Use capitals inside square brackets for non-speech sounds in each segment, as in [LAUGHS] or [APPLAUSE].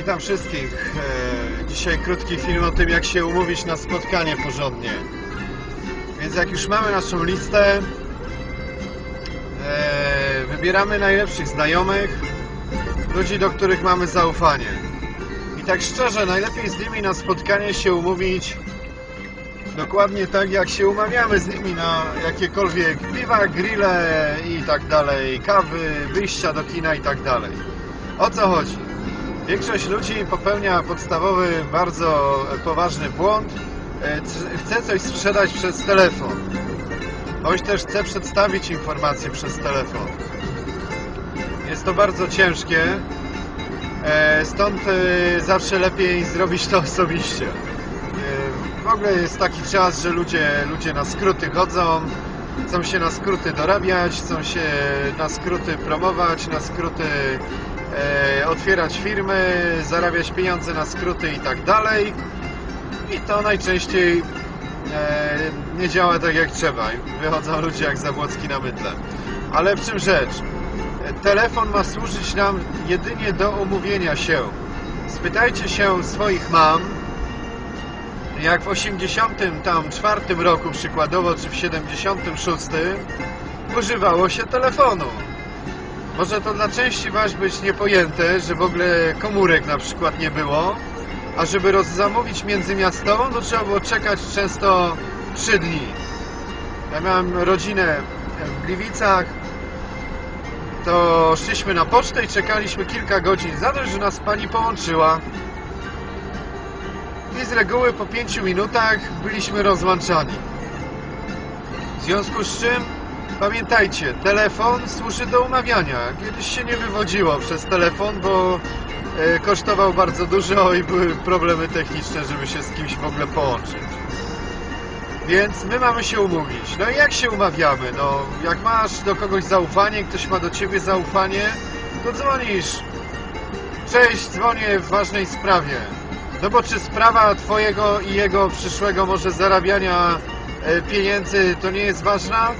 Witam wszystkich. E, Dzisiaj krótki film o tym, jak się umówić na spotkanie porządnie. Więc jak już mamy naszą listę, e, wybieramy najlepszych znajomych, ludzi, do których mamy zaufanie. I tak szczerze, najlepiej z nimi na spotkanie się umówić dokładnie tak, jak się umawiamy z nimi na jakiekolwiek piwa, grille i tak dalej, kawy, wyjścia do kina i tak dalej. O co chodzi? Większość ludzi popełnia podstawowy, bardzo poważny błąd. E, Chce coś sprzedać przez telefon. Bądź też chce przedstawić informacje przez telefon. Jest to bardzo ciężkie. e, Stąd e, zawsze lepiej zrobić to osobiście. W ogóle jest taki czas, że ludzie, ludzie na skróty chodzą, chcą się na skróty dorabiać, chcą się na skróty promować, na skróty otwierać firmy, zarabiać pieniądze na skróty i tak dalej. I to najczęściej e, nie działa tak jak trzeba. Wychodzą ludzie jak Zabłocki na mydle. Ale w czym rzecz? E, Telefon ma służyć nam jedynie do umówienia się. Spytajcie się swoich mam, jak w 84 roku przykładowo, czy w 76 używało się telefonu. Może to dla części Was być niepojęte, że w ogóle komórek na przykład nie było, a żeby zamówić międzymiastową, to trzeba było czekać często 3 dni. Ja miałem rodzinę w Gliwicach, to szliśmy na pocztę i czekaliśmy kilka godzin za że nas pani połączyła. I z reguły po 5 minutach byliśmy rozłączani. W związku z czym pamiętajcie, telefon służy do umawiania. Kiedyś się nie wywodziło przez telefon, bo e, kosztował bardzo dużo [LAUGHS] i były problemy techniczne, żeby się z kimś w ogóle połączyć. Więc my mamy się umówić. No i jak się umawiamy? No, jak masz do kogoś zaufanie, ktoś ma do ciebie zaufanie, to dzwonisz. Cześć, dzwonię w ważnej sprawie. No bo czy sprawa twojego i jego przyszłego może zarabiania e, pieniędzy to nie jest ważna?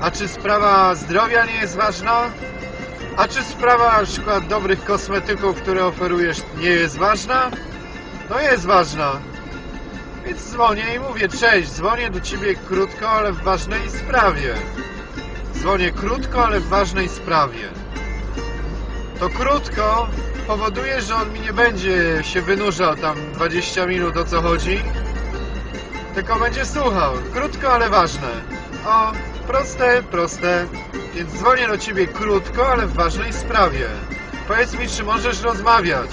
A czy sprawa zdrowia nie jest ważna? A czy sprawa na przykład dobrych kosmetyków, które oferujesz nie jest ważna? No jest ważna. Więc dzwonię i mówię, cześć, dzwonię do ciebie krótko, ale w ważnej sprawie. Dzwonię krótko, ale w ważnej sprawie. To krótko powoduje, że on mi nie będzie się wynurzał tam 20 minut o co chodzi, tylko będzie słuchał. Krótko, ale ważne. O, proste, proste. Więc dzwonię do ciebie krótko, ale w ważnej sprawie. Powiedz mi, czy możesz rozmawiać?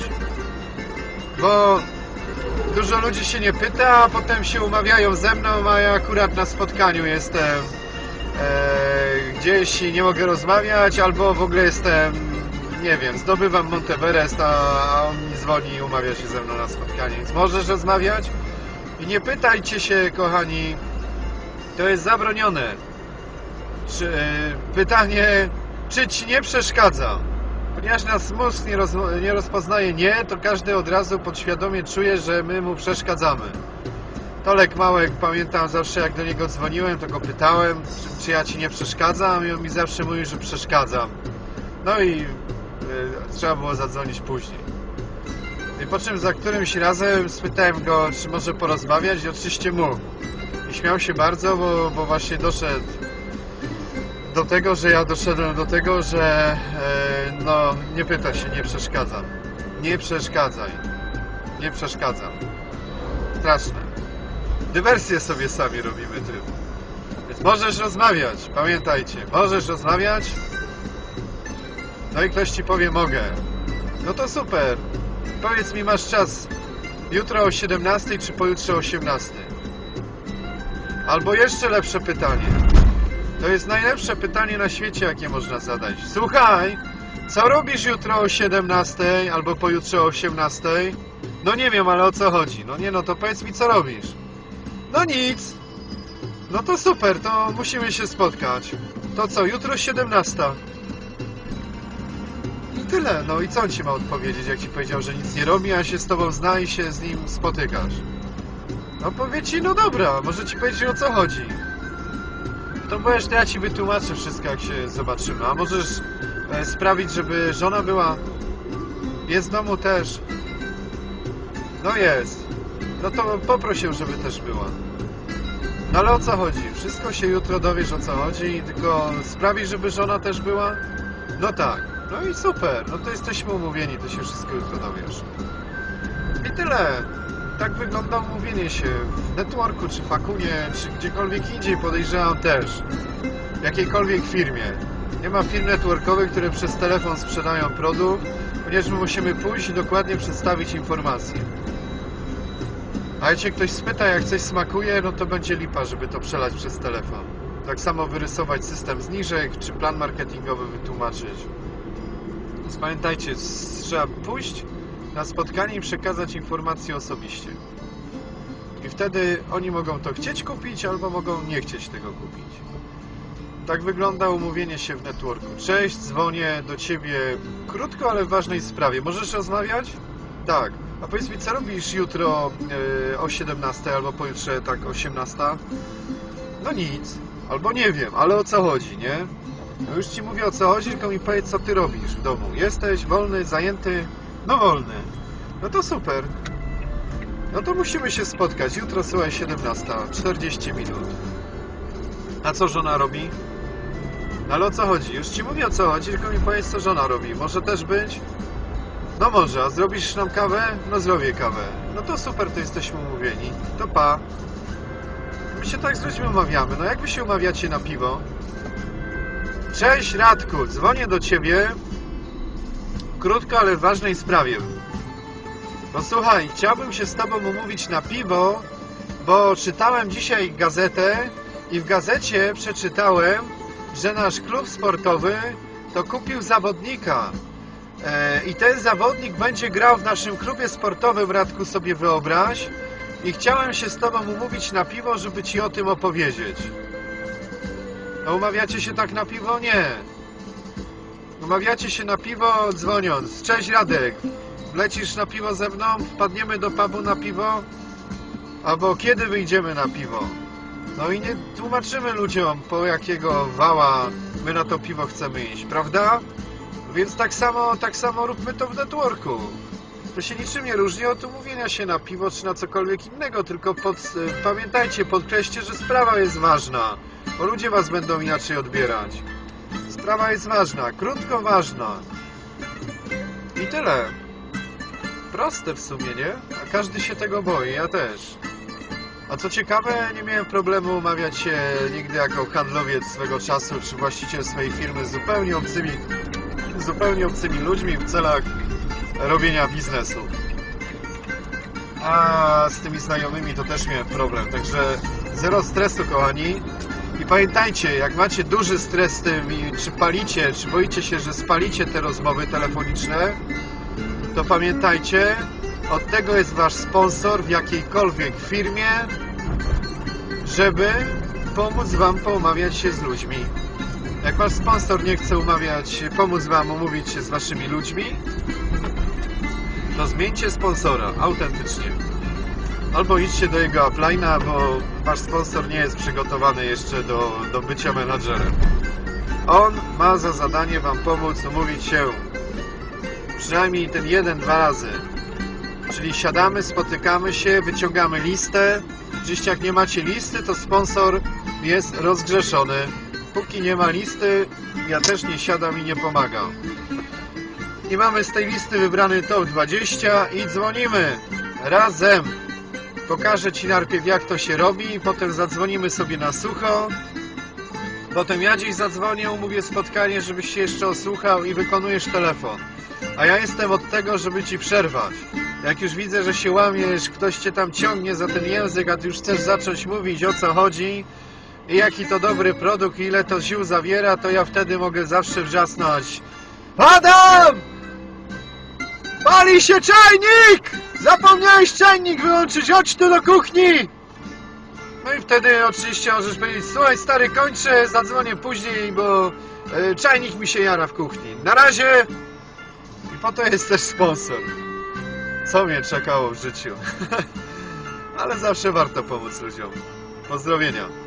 Bo dużo ludzi się nie pyta, a potem się umawiają ze mną, a ja akurat na spotkaniu jestem e, gdzieś i nie mogę rozmawiać, albo w ogóle jestem, nie wiem, zdobywam Monteverest, a, on mi dzwoni i umawia się ze mną na spotkanie. Więc możesz rozmawiać? I nie pytajcie się, kochani, to jest zabronione. Czy, e, pytanie, czy ci nie przeszkadza? Ponieważ nas mózg nie, roz, nie rozpoznaje nie, to każdy od razu podświadomie czuje, że my mu przeszkadzamy. Tolek Małek, pamiętam zawsze jak do niego dzwoniłem, to go pytałem, czy, ja ci nie przeszkadzam i on mi zawsze mówił, że przeszkadzam. No i y, trzeba było zadzwonić później. I po czym za którymś razem spytałem go, czy może porozmawiać i oczywiście mógł. I śmiał się bardzo, bo, bo właśnie doszedł do tego, że ja doszedłem do tego, że e, no nie pyta się, nie przeszkadzam. Nie przeszkadzaj. Nie przeszkadzam. Straszne. Dywersję sobie sami robimy tym. Więc możesz rozmawiać, pamiętajcie, możesz rozmawiać. No i ktoś ci powie mogę. No to super. Powiedz mi, masz czas jutro o 17 czy pojutrze o 18? Albo jeszcze lepsze pytanie. To jest najlepsze pytanie na świecie, jakie można zadać. Słuchaj, co robisz jutro o 17 albo pojutrze o 18? No nie wiem, ale o co chodzi? No nie, no to powiedz mi, co robisz? No nic. No to super, to musimy się spotkać. To co, jutro 17. I tyle. No i co on ci ma odpowiedzieć, jak ci powiedział, że nic nie robi, a się z tobą zna i się z nim spotykasz? No powie ci, no dobra, może ci powiedzieć o co chodzi. To możesz, to ja ci wytłumaczę wszystko, jak się zobaczymy. A możesz e, sprawić, żeby żona była. Jest w domu też. No jest. No to poproś ją, żeby też była. No ale o co chodzi? Wszystko się jutro dowiesz o co chodzi, tylko sprawi, żeby żona też była? No tak. No i super. No to jesteśmy umówieni, to się wszystko jutro dowiesz. I tyle. Tak wygląda umówienie się w networku, czy fakunie, czy gdziekolwiek indziej, podejrzewam też. W jakiejkolwiek firmie. Nie ma firm networkowych, które przez telefon sprzedają produkt, ponieważ my musimy pójść i dokładnie przedstawić informacje. A jak ktoś spyta, jak coś smakuje, no to będzie lipa, żeby to przelać przez telefon. Tak samo wyrysować system zniżek, czy plan marketingowy wytłumaczyć. Więc pamiętajcie, trzeba pójść na spotkanie i przekazać informacje osobiście. I wtedy oni mogą to chcieć kupić, albo mogą nie chcieć tego kupić. Tak wygląda umówienie się w networku. Cześć, dzwonię do ciebie krótko, ale w ważnej sprawie. Możesz rozmawiać? Tak. A powiedz mi, co robisz jutro e, o 17 albo pojutrze tak o 18? No nic. Albo nie wiem, ale o co chodzi, nie? No już ci mówię o co chodzi, tylko mi powiedz, co ty robisz w domu. Jesteś wolny, zajęty? No wolny. No to super. No to musimy się spotkać. Jutro, słuchaj, 17, 40 minut. A co żona robi? Ale o co chodzi? Już ci mówię o co chodzi, tylko mi powiedz, co żona robi. Może też być? No może, a zrobisz nam kawę? No zrobię kawę. No to super, to jesteśmy umówieni. To pa. My się tak z ludźmi umawiamy. No jak wy się umawiacie na piwo? Cześć Radku, dzwonię do ciebie krótko, ale w ważnej sprawie. No słuchaj, chciałbym się z tobą umówić na piwo, bo czytałem dzisiaj gazetę i w gazecie przeczytałem, że nasz klub sportowy to kupił zawodnika. E, I ten zawodnik będzie grał w naszym klubie sportowym, Radku, sobie wyobraź. I chciałem się z Tobą umówić na piwo, żeby Ci o tym opowiedzieć. A umawiacie się tak na piwo? Nie. Umawiacie się na piwo dzwoniąc. Cześć Radek, lecisz na piwo ze mną? Wpadniemy do pubu na piwo? Albo kiedy wyjdziemy na piwo? No i nie tłumaczymy ludziom, po jakiego wała my na to piwo chcemy iść, prawda? Więc tak samo, tak samo róbmy to w networku. To się niczym nie różni od umówienia się na piwo czy na cokolwiek innego, tylko pod, e, pamiętajcie, podkreślcie, że sprawa jest ważna, bo ludzie was będą inaczej odbierać. Sprawa jest ważna, krótko ważna. I tyle. Proste w sumie, nie? A każdy się tego boi, ja też. A co ciekawe, nie miałem problemu umawiać się nigdy jako handlowiec swego czasu, czy właściciel swojej firmy z zupełnie obcymi, zupełnie obcymi ludźmi w celach robienia biznesu. A z tymi znajomymi to też miałem problem, także zero stresu, kochani. Pamiętajcie, jak macie duży stres z tym i czy palicie, czy boicie się, że spalicie te rozmowy telefoniczne, to pamiętajcie, od tego jest Wasz sponsor w jakiejkolwiek firmie, żeby pomóc Wam poumawiać się z ludźmi. Jak Wasz sponsor nie chce umawiać, pomóc Wam umówić się z Waszymi ludźmi, to zmieńcie sponsora, autentycznie. Albo idźcie do jego upline'a, bo Wasz sponsor nie jest przygotowany jeszcze do, do bycia menadżerem. On ma za zadanie Wam pomóc umówić się przynajmniej ten jeden, dwa razy. Czyli siadamy, spotykamy się, wyciągamy listę. Oczywiście jak nie macie listy, to sponsor jest rozgrzeszony. Póki nie ma listy, ja też nie siadam i nie pomagam. I mamy z tej listy wybrany top 20 i dzwonimy razem. Pokażę Ci najpierw jak to się robi, potem zadzwonimy sobie na sucho. Potem ja dziś zadzwonię, umówię spotkanie, żebyś się jeszcze osłuchał i wykonujesz telefon. A ja jestem od tego, żeby Ci przerwać. Jak już widzę, że się łamiesz, ktoś Cię tam ciągnie za ten język, a Ty już chcesz zacząć mówić o co chodzi i jaki to dobry produkt, ile to ziół zawiera, to ja wtedy mogę zawsze wrzasnąć Adam! Pali się czajnik! Zapomniałeś czajnik wyłączyć, chodź tu do kuchni! No i wtedy oczywiście możesz powiedzieć, słuchaj stary, kończę, zadzwonię później, bo e, czajnik mi się jara w kuchni. Na razie! I po to jest też sponsor. Co mnie czekało w życiu. [LAUGHS] Ale zawsze warto pomóc ludziom. Pozdrowienia.